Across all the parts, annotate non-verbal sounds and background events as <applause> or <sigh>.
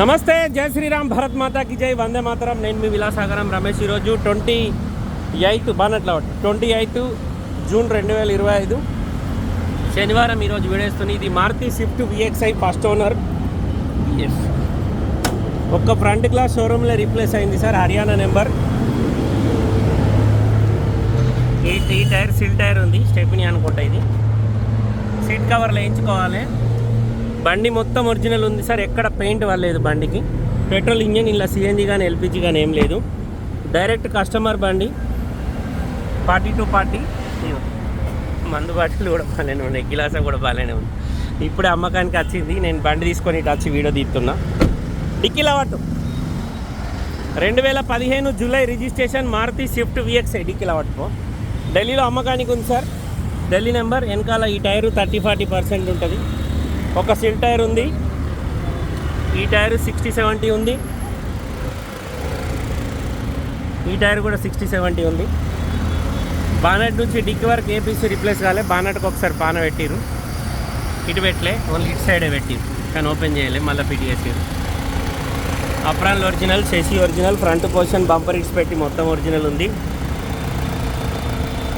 నమస్తే జై శ్రీరామ్ భరత్ మాతాకి జై వందే మాతరం. నేను మీ విలాసాగరం రమేష్ ఈరోజు ట్వంటీ ఎయిత్ బానట్ల ట్వంటీ ఎయిత్ జూన్ రెండు వేల ఇరవై ఐదు. శనివారం ఈరోజు విడేస్తుంది ఇది Maruti Swift VXI first owner. Yes ఒక్క ఫ్రంట్ గ్లాస్ షోరూమ్లో రీప్లేస్ అయింది సార్ హర్యానా నెంబర్. ఈ ఈ టైర్ సిల్ టైర్ ఉంది స్టెప్ని అనుకుంటా ఇది. సీట్ కవర్లు వేయించుకోవాలి. బండి మొత్తం ఒరిజినల్ ఉంది సార్. ఎక్కడ పెయింట్ వల్లేదు బండికి. పెట్రోల్ ఇంజన్ ఇలా సిఎన్జి కానీ ఎల్పిజి కానీ ఏం లేదు. డైరెక్ట్ కస్టమర్ బండి. పార్టీ టు పార్టీ మందు బాటిల్ కూడా బాగానే ఉన్నాయి గిలాస కూడా బాగానే ఉంది. ఇప్పుడే అమ్మకానికి వచ్చింది. నేను బండి తీసుకొని ఇటు వచ్చి వీడియో తీస్తున్నా. డిక్కీలో పట్టు రెండు వేల పదిహేను July registration Maruti Swift VXI డిక్కీలో పట్టుకో ఢిల్లీలో అమ్మకానికి ఉంది సార్. ఢిల్లీ నెంబర్ వెనకాల ఈ టైరు థర్టీ ఫార్టీ పర్సెంట్ ఉంటుంది. ఒక సిల్ టైర్ ఉంది. ఈ టైర్ సిక్స్టీ సెవెంటీ ఉంది. ఈ టైర్ కూడా సిక్స్టీ సెవెంటీ ఉంది. బానెట్ నుంచి డిక్కి వరకు ఏ పీస్ రిప్లేస్ కాలే. బానెట్కి ఒకసారి పాన పెట్టిరు ఇటు పెట్టలే. ఓన్లీ ఇటు సైడే పెట్టిరు కానీ ఓపెన్ చేయలే. మళ్ళీ ఫిట్ చేసిరు అప్రాన్ ఒరిజినల్ సెసి ఒరిజినల్ ఫ్రంట్ పోర్షన్ బంపర్ ఇట్స్ పెట్టి మొత్తం ఒరిజినల్ ఉంది.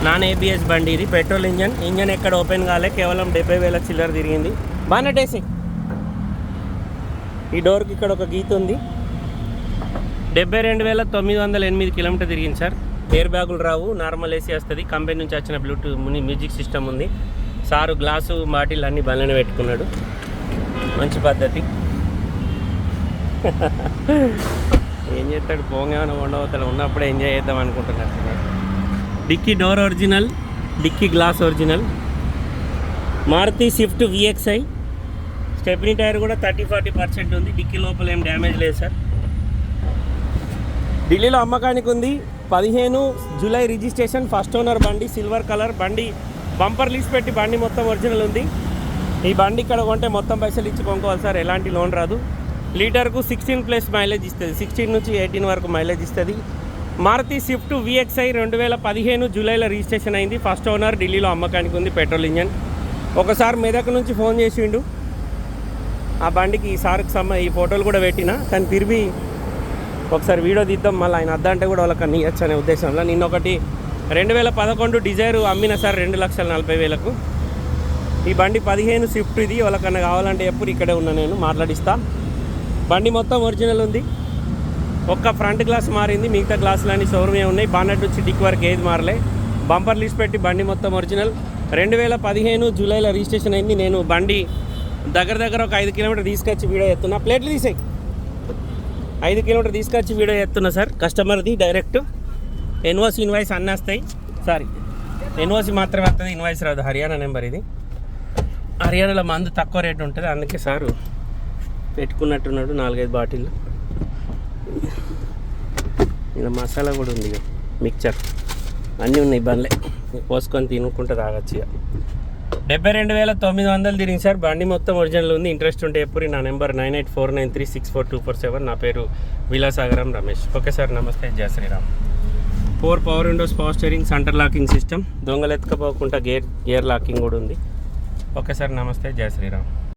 నాన్ ఏబిఎస్ బండి ఇది. Petrol engine. ఇంజన్ ఎక్కడ ఓపెన్ కాలే. కేవలం డెబ్బై వేల చిల్లర తిరిగింది. బానటేసి ఈ డోర్కి ఇక్కడ ఒక గీత ఉంది. డెబ్బై రెండు వేల తొమ్మిది వందల ఎనిమిది కిలోమీటర్ తిరిగింది సార్. ఎయిర్ బ్యాగులు రావు. నార్మల్ ఏసీ వస్తుంది. కంపెనీ నుంచి వచ్చిన బ్లూటూత్ మ్యూజిక్ సిస్టమ్ ఉంది. సారు గ్లాసు బాటిల్ అన్ని బండ్లనే పెట్టుకున్నాడు. మంచి పద్ధతి. <laughs> ఏం చేస్తాడు? పోంగా ఉండవతల ఉన్నప్పుడే ఎంజాయ్ చేద్దాం అనుకుంటున్నాడు. Dicky door original dicky glass original. Maruti Swift VXI stepney tyre కూడా థర్టీ ఫార్టీ పర్సెంట్ ఉంది. డిక్కీ లోపల ఏం డ్యామేజ్ లేదు సార్. ఢిల్లీలో అమ్మకానికి ఉంది. పదిహేను జూలై రిజిస్ట్రేషన్ ఫస్ట్ ఓనర్ బండి సిల్వర్ కలర్ బండి బంపర్ లీస్ పెట్టి బండి మొత్తం ఒరిజినల్ ఉంది. ఈ బండి ఇక్కడ కొంటే మొత్తం పైసలు ఇచ్చి కొనుక్కోవాలి సార్. ఎలాంటి లోన్ రాదు. లీటర్కు సిక్స్టీన్ ప్లస్ మైలేజ్ ఇస్తుంది. సిక్స్టీన్ నుంచి ఎయిటీన్ వరకు మైలేజ్ ఇస్తుంది. మారుతి స్విఫ్ట్ విఎక్స్ఐ రెండు వేల పదిహేను జూలైలో రిజిస్ట్రేషన్ అయింది. ఫస్ట్ ఓనర్ ఢిల్లీలో అమ్మకానికి ఉంది పెట్రోల్ ఇంజన్. ఒకసారి మెదక్ నుంచి ఫోన్ చేసిండు. ఆ బండికి ఈ సార్కి సమ్మ ఈ ఫోటోలు కూడా పెట్టిన కానీ తిరిగి ఒకసారి వీడియో తీద్దాం. మళ్ళీ ఆయన అద్దంటే కూడా వాళ్ళకి నీయచ్చు అనే ఉద్దేశంలో. నిన్న ఒకటి రెండు వేల పదకొండు డిజైర్ అమ్మిన సార్ రెండు లక్షల నలభై వేలకు. ఈ బండి పదిహేను స్విఫ్ట్ ఇది. వాళ్ళకన్నా కావాలంటే ఎప్పుడు ఇక్కడే ఉన్నా నేను మాట్లాడిస్తా. బండి మొత్తం ఒరిజినల్ ఉంది. ఒక్క ఫ్రంట్ గ్లాస్ మారింది మిగతా గ్లాసులన్నీ షోరూమే ఉన్నాయి. బాన్నట్ నుంచి డిక్ వరకు ఏది మారలే. బంపర్ లిస్ట్ పెట్టి బండి మొత్తం ఒరిజినల్. రెండు వేల పదిహేను జూలైలో రిజిస్ట్రేషన్ అయింది. నేను బండి దగ్గర దగ్గర ఒక ఐదు కిలోమీటర్ తీసుకొచ్చి వీడియో ఎత్తున్నా. ప్లేట్లు తీసాయి. ఐదు కిలోమీటర్ తీసుకొచ్చి వీడియో ఎత్తున్నా సార్. కస్టమర్ది డైరెక్ట్. ఎన్ఓసి ఇన్వాయిస్ అన్నీ వస్తాయి సారీ. ఎన్ఓసి మాత్రమే వస్తుంది. ఇన్వాయిస్ రాదు. హర్యానా నెంబర్ ఇది. హర్యానాలో మందు తక్కువ రేట్ ఉంటుంది. అందుకే సారు పెట్టుకున్నట్టున్నాడు నాలుగైదు బాటిల్ ఇలా మసాలా కూడా ఉంది ఇక మిక్చర్. అన్నీ ఉన్నాయి బండ్లే. పోసుకొని తినుకుంటే తాగొచ్చు ఇక. డెబ్బై రెండు వేల తొమ్మిది వందలు తిరిగి సార్. బండి మొత్తం ఒరిజినల్ ఉంది. ఇంట్రెస్ట్ ఉంటే ఎప్పుడు నా number nine eight four nine three six four two four seven. నా పేరు విలాసాగరం రమేష్. ఓకే సార్ నమస్తే. జయ Sriram. Four power windows power steering centre locking system. దొంగలు ఎత్తుకపోకుండా గేర్ గేర్ లాకింగ్ కూడా ఉంది. ఓకే సార్ నమస్తే. జయ శ్రీరామ్.